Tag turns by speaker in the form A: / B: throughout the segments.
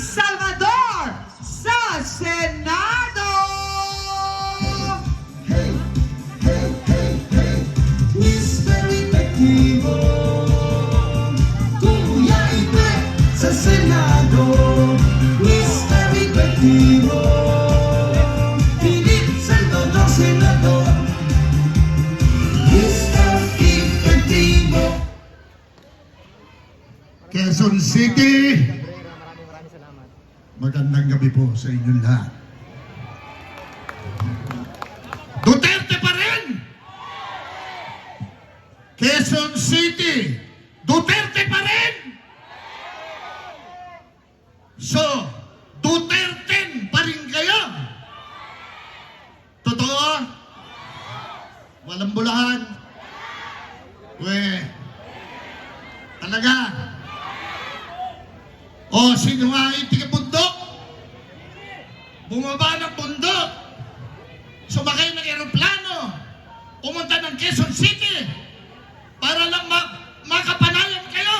A: Salvador sa Senado!
B: Mr. Efectivo Kuya Ipe sa Senado Mr. Efectivo Philip Salvador Senador Mr. Efectivo
C: Quezon City. Magandang gabi po sa inyong lahat. Duterte pa rin! Quezon City, Duterte pa rin! So, Duterte pa rin kayo! Totoo? Walang bulahan? We, talaga? O, sino nga yung tiga bundok? Bumaba ng bundok. Sumakay ng eroplano. Pumunta ng Quezon City. Para lang ma makapanayan kayo.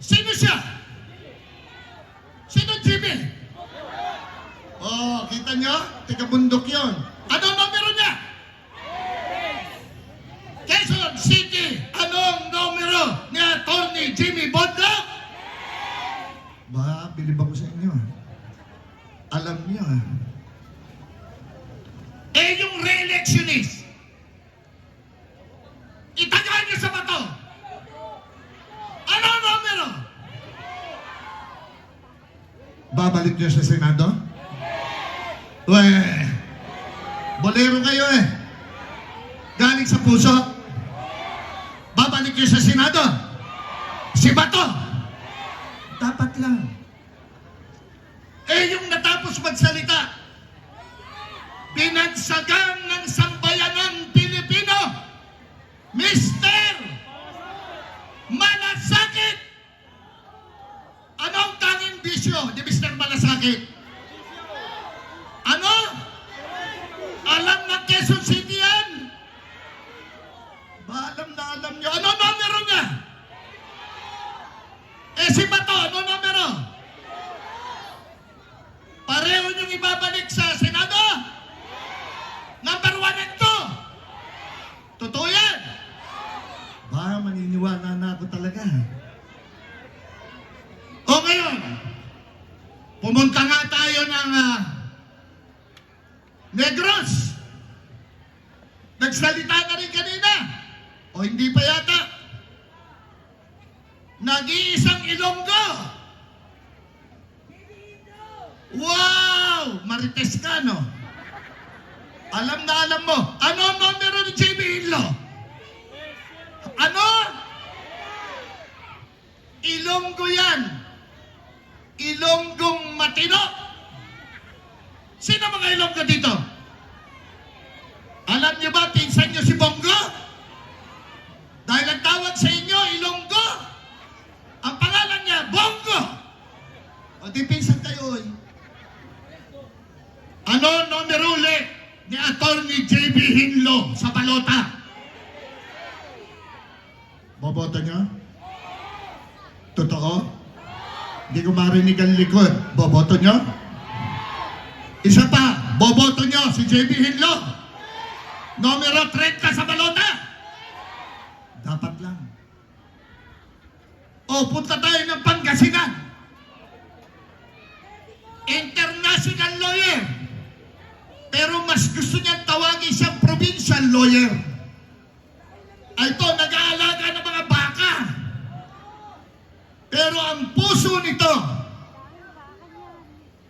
C: Sino siya? Sino Jimmy? Oh, kita nyo? Tiga bundok yon. Ano numero niya? Quezon City. Anong numero ni Attorney Jimmy Bondok? Ba, bilib ako sa inyo. Alam niyo. ah. Eh, yung re-electionist, itagal niyo sa bato. Ano ang numero? Babalik niyo sa Senado? Weh, bolero kayo eh. Galing sa puso. Babalik niyo sa Senado? Si Bato? Dapat lang. Eh, yung natapos magsalita, binagsagan ng sambayanang Pilipino, Mr. Malasakit! Ano ang tanging bisyo ni Mr. Malasakit? Ano? Alam ng Quezon City yan? Ba, alam na alam nyo. Ano numero niya? Eh si Bato, ano numero? Pareho niyong ibabalik sa Senado? Number one and two? Totoo yan? Ba, maniniwala na ako talaga. O ngayon, pumunta nga tayo ng ah, Negros. Nagsalita na rin kanina. O hindi pa yata. Nag-iisang Ilonggo. Wow! Marites ka, no? Alam na alam mo. Ano ang numero ni JB Hinlo? Ano? Ilonggo yan. Ilonggong matino. Sino mga Ilonggo dito? Alam niyo ba, pinsan niyo si Bongo? Dahil ang tawag sa inyo, Ilonggo. Ang pangalan niya, Bongo. O di pinsan kayo, eh. Ano numero ulit ni Attorney J.B. Hinlo sa balota? Boboto niyo? Totoo? Hindi ko marinig ang likod. Boboto niyo? Isa pa, boboto niyo si J.B. Hinlo. Numero 30 sa balota. Dapat lang. O, punta tayo ng Pangasinan. International lawyer. Pero mas gusto niya tawagin siyang provincial lawyer. Ito, nag-aalaga ng mga baka. Pero ang puso nito,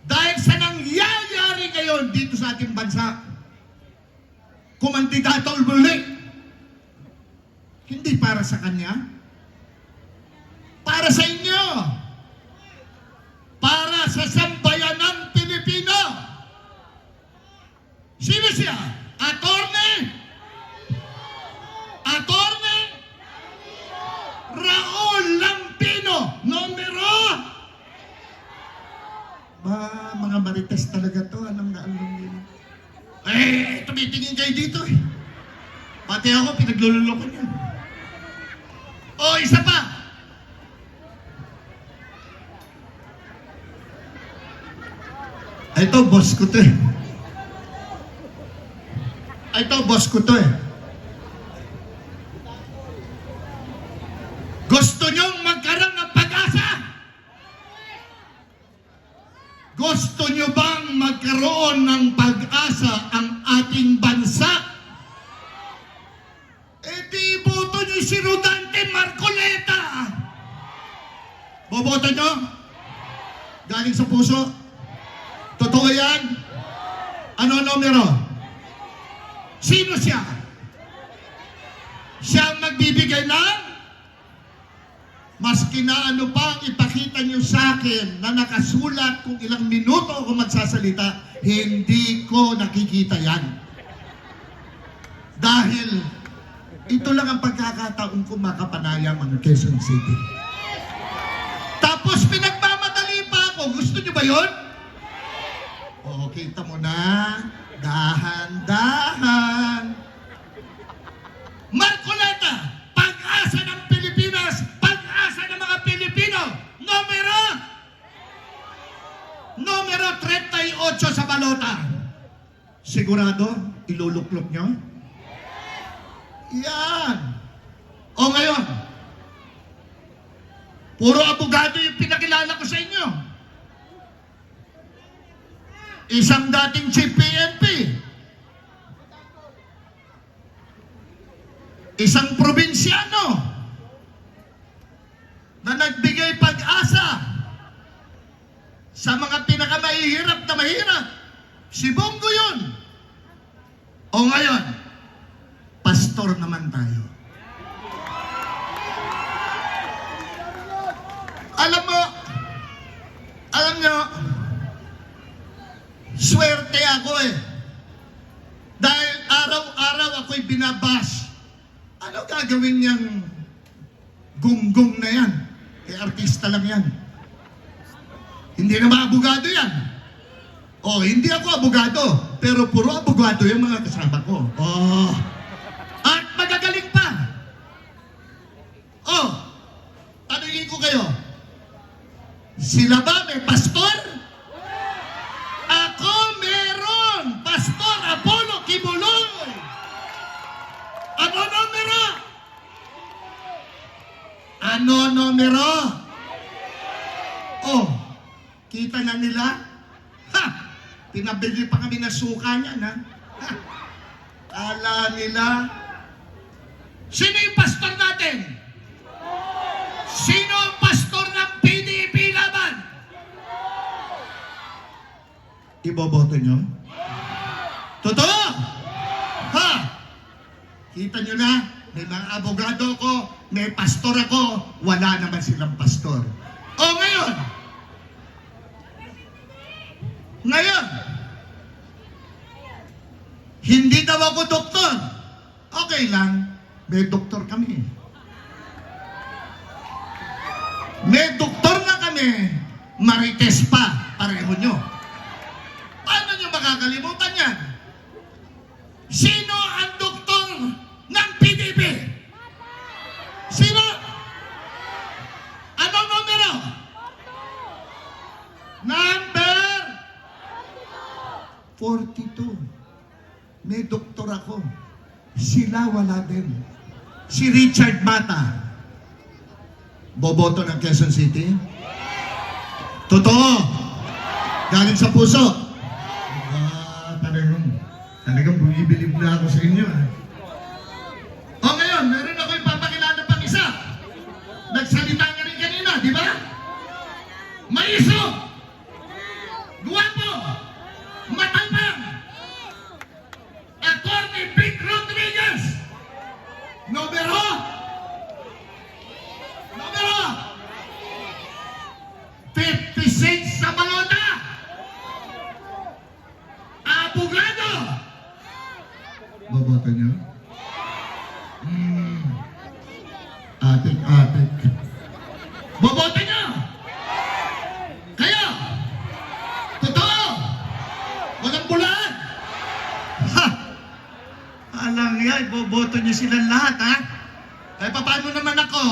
C: dahil sa nangyayari ngayon dito sa ating bansa, kumandidato ulit. Hindi para sa kanya. Para sa inyo. Para sa sambayanang Pilipino. Sino siya? Attorney? Attorney? Raul Lampino. Numero? Ba, mga marites talaga to. Alam na alam nila. Eh, tumitingin kayo dito eh. Pati ako, pinaglululoko niya. O, isa pa. Ito, boss ko to eh. Ito, boss ko to eh. Gusto nyong magkaroon ng pag-asa? Gusto nyo bang magkaroon ng ang ating bansa? Eh di boto nyo si Rodante Marcoleta! Boboto nyo? Galing sa puso? Totoo yan? Ano numero? Sino siya? Siya magbibigay ng Maski na ano pa ang ipakita niyo sa akin na nakasulat kung ilang minuto ako magsasalita, hindi ko nakikita yan. Dahil ito lang ang pagkakataon ko makapanayam ang Quezon City. Tapos pinagmamadali pa ako. Gusto niyo ba yon? Oo, kita mo na. Dahan-dahan. Marcoleta, pag-asa ng Pilipinas, pag-asa ng mga Pilipino. Numero? Numero 38 sa balota. Sigurado, iluluklok nyo? Yan. O ngayon, puro abogado yung pinakilala ko sa inyo. Isang dating chief PNP. Isang probinsyano na nagbigay pag-asa sa mga pinakamahihirap na mahirap. Si Bongo yun. O ngayon, pastor naman tayo. Alam mo, alam nyo, swerte ako eh. Dahil araw-araw ako'y binabas. Ano gagawin niyang gunggong na yan? Eh, artista lang yan. Hindi naman abogado yan. Oh, hindi ako abogado, pero puro abogado yung mga kasama ko. Oh. At magagaling pa. Oh, tanungin ko kayo. Sila ba may pastor? Ako meron! Pastor Apollo Kibuloy! Ano numero? Ano numero? Oh, kita na nila? Pinabili pa kami ng suka niyan, ha? Kala nila. Sino yung pastor natin? Sino ang pastor ng PDP laban? Iboboto nyo? Totoo! Ha? Kita nyo na, may mga abogado ko, may pastor ako, wala naman silang pastor. O ngayon, ngayon, hindi daw ako doktor. Okay lang, may doktor kami. May doktor na kami, marites pa, pareho nyo. Paano nyo makakalimutan yan? Sino ang doktor ng PDP? Sino? Anong numero? Number 42. May doktor ako. Sila wala din. Si Richard Mata. Boboto ng Quezon City? Totoo. Galing sa puso. Ah, talagang, talagang bumibilib na ako sa inyo. Ah. O ngayon, meron ako ipapakilala pang isa. Nagsalita nga rin kanina, di ba? Maiso! Guwapo! Matapang! Attorney Vic Rodriguez! Numero? Numero? 56 sa balota! Abogado! Boboto niyo? Hmm. Atik-atik. Boboto niyo? Kayo? Totoo? Walang bulaan? Ha! Alang yan, boboto niyo silang lahat, ha? Eh, paano naman ako?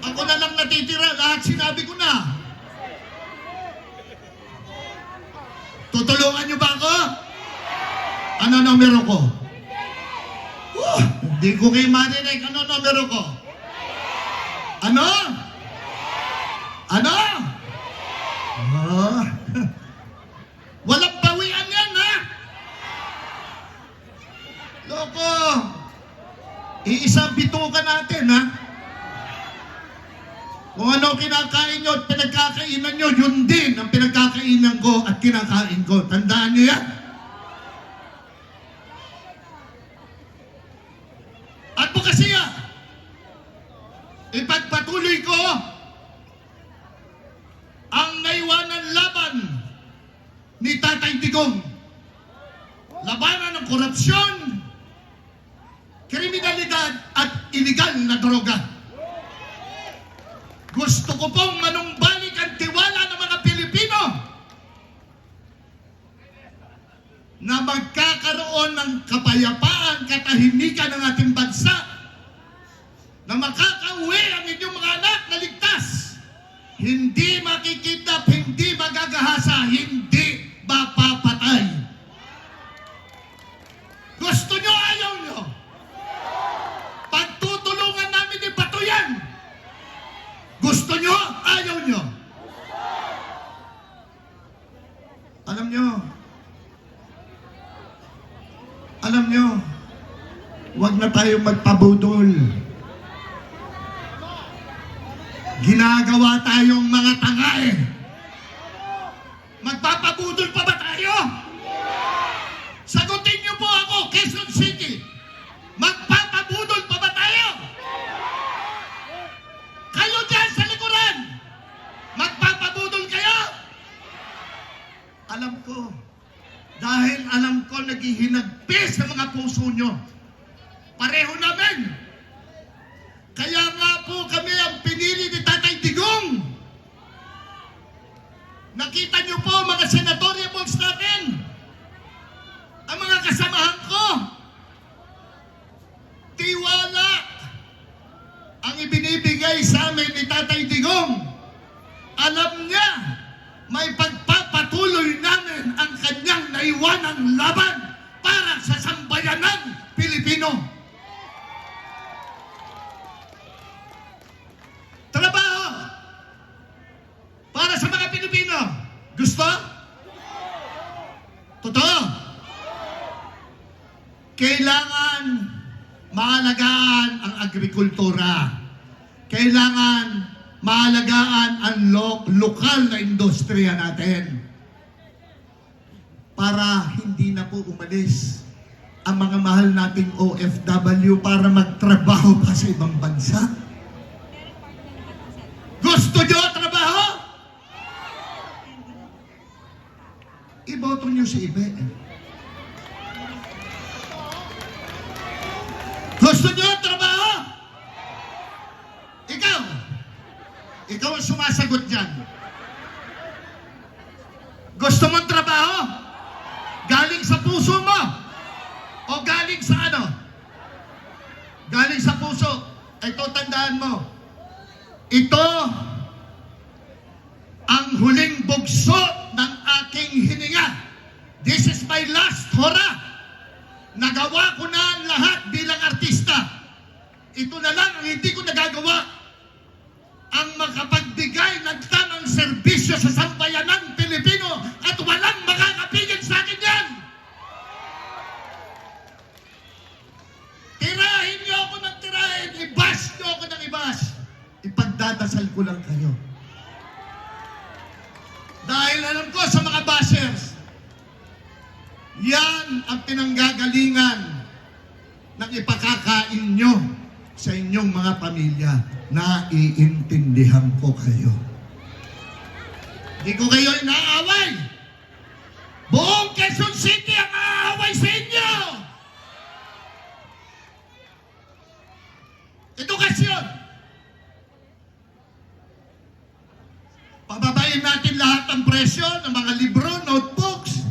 C: Ako na lang natitira, lahat sinabi ko na. Tutulungan niyo ba ako? Ano numero ko? Oh, hindi ko kayo marinig. Ano numero ko? Ano? Ano? Ah. Walang bawian yan, ha? Loko. Iisang bituka natin, ha? Kung ano kinakain nyo at pinagkakainan nyo, yun din ang pinagkakainan ko at kinakain ko. Tandaan nyo yan. Advokasya! Ipagpatuloy ko ang naiwanan laban ni Tatay Digong. Labanan ng korupsyon, kriminalidad at iligal na droga. Gusto ko pong manumbalik ang tiwala ng mga Pilipino na magkakaroon ng kapayapaan, katahimikan ng ating bansa, na makakauwi ang inyong mga anak na ligtas, hindi makikidnap, hindi magagahasa, hindi mapapatay. Gusto nyo, ayaw nyo? Pagtutulungan namin ni Bato yan. Gusto nyo, ayaw nyo? Alam nyo, alam nyo, huwag na tayong magpabudol. Ginagawa tayong mga tanga eh. Magpapabudol pa ba tayo? Sagutin niyo po ako, Quezon City. Magpapabudol pa ba tayo? Kayo dyan sa likuran, magpapabudol kayo? Alam ko, dahil alam ko naghihinagpis sa mga puso nyo. Pareho namin. Kaya nga po kami ang Nakita niyo po mga senatoriables natin. Ang mga kasamahan ko. Tiwala ang ibinibigay sa amin ni Tatay Digong. Alam niya, may pagpapatuloy namin ang kanyang naiwanang laban para sa sambayanan Pilipino. Trabaho para sa mga Pilipino. Gusto? Totoo? Kailangan maalagaan ang agrikultura. Kailangan maalagaan ang lo- lokal na industriya natin. Para hindi na po umalis ang mga mahal nating OFW para magtrabaho pa sa ibang bansa. Gusto nyo trabaho? Iboto nyo si Ibe. Gusto nyo trabaho? Ikaw. Ikaw ang sumasagot dyan. Gusto mong trabaho? Galing sa puso mo? O galing sa ano? Galing sa puso. Ito tandaan mo. Ito ang huling bugso Nagawa ko na lahat bilang artista. Ito na lang ang hindi ko nagagawa. Ang makapagbigay ng tamang serbisyo sa sambayanan Pilipino at walang makakapigil sa akin yan. Tirahin niyo ako ng tirahin, ibash niyo ako ng ibash. Ipagdadasal ko lang kayo. Dahil alam ko sa mga bashers, yan ang pinanggagalingan ng ipakakain nyo sa inyong mga pamilya. Naiintindihan ko kayo. Hindi ko kayo inaaway. Buong Quezon City ang aaway sa inyo. Edukasyon. Pababayin natin lahat ng presyo ng mga libro, notebooks,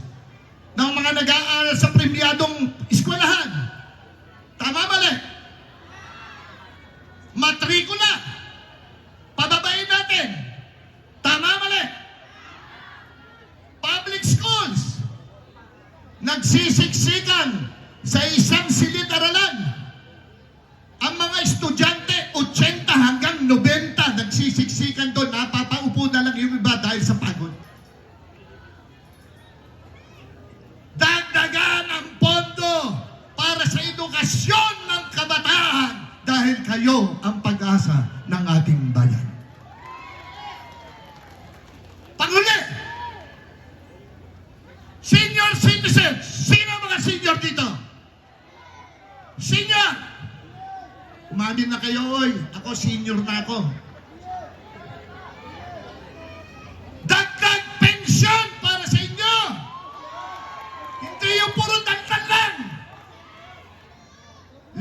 C: ng mga nag-aaral sa premyadong eskwelahan. Tama mali? Matrikula. Pababayin natin. Tama mali? Public schools. nagsisiksikan sa isang silid-aralan. Ang mga estudyante, 80 hanggang 90, nagsisiksikan doon. Napapaupo na lang yung iba dahil sa pagod. Dagdagan ang pondo para sa edukasyon ng kabataan dahil kayo ang pag-asa ng ating bayan. Panghuli, senior citizens, sino ang mga senior dito? Senior! Umamin na kayo, oy. Ako, senior na ako. Dagdag pensyon para sa inyo! Hindi yung puro dantan lang!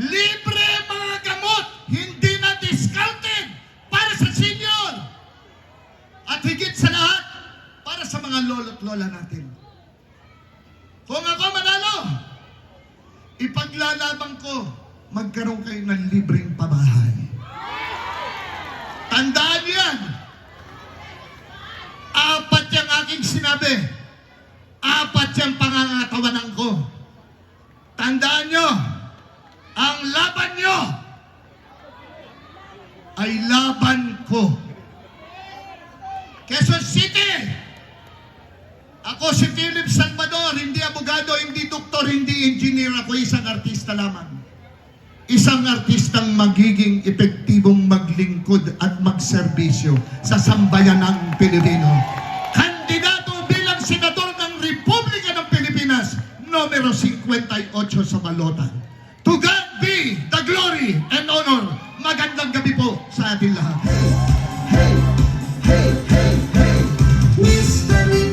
C: Libre mga gamot, hindi na discounted para sa senior! At higit sa lahat, para sa mga lolo't lola natin. Kung ako manalo, ipaglalaban ko, magkaroon kayo ng libreng pabahay. Tandaan yan. Apat yung aking sinabi. Apat yung pangangatawanan ko. Tandaan nyo, ang laban nyo ay laban ko. Quezon City, ako si Philip Salvador, hindi abogado, hindi doktor, hindi engineer, ako isang artista lamang. Isang artistang magiging epektibong maglingkod at magserbisyo sa sambayanang Pilipino. Kandidato bilang senador ng Republika ng Pilipinas, numero 58 sa balota. To God be the glory and honor. Magandang gabi po sa ating lahat.